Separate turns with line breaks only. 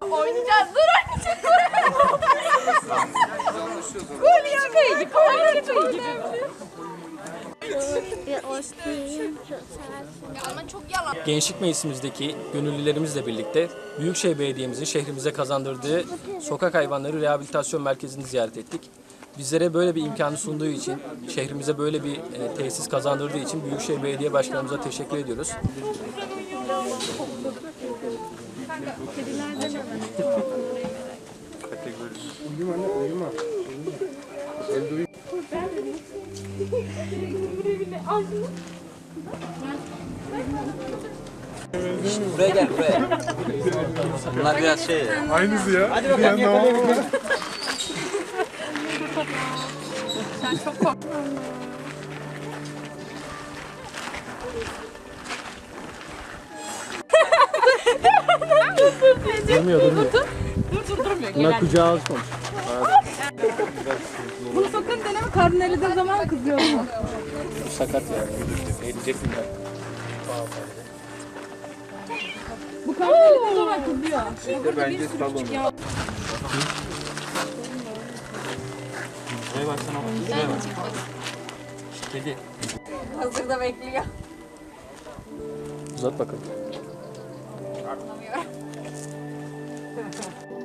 Oynayacağız. Dur oynayacağız. Gol yapayım. Gol yapayım.
Gençlik Meclisimizdeki gönüllülerimizle birlikte Büyükşehir Belediye'mizin şehrimize kazandırdığı sokak hayvanları rehabilitasyon merkezini ziyaret ettik. Bizlere böyle bir imkanı sunduğu için, şehrimize böyle bir e, tesis kazandırdığı için Büyükşehir Belediye Başkanımıza teşekkür ediyoruz.
Buraya gel buraya. Bunlar biraz şey.
Aynısı ya. Hadi bakalım yakalayalım.
Durmuyor, durmuyor. Bunlar kucağa alışmamış.
Bunu sakın deneme. Karnın eridiği zaman kızıyor mu?
Sakat yani. Eğilecek mi?
Bu karnın eridiği zaman kızıyor.
Bence salon.
Şuraya baksana bak. Şuraya bak. Şu kedi.
Hazırda bekliyor.
Uzat bakalım. Anlamıyorum.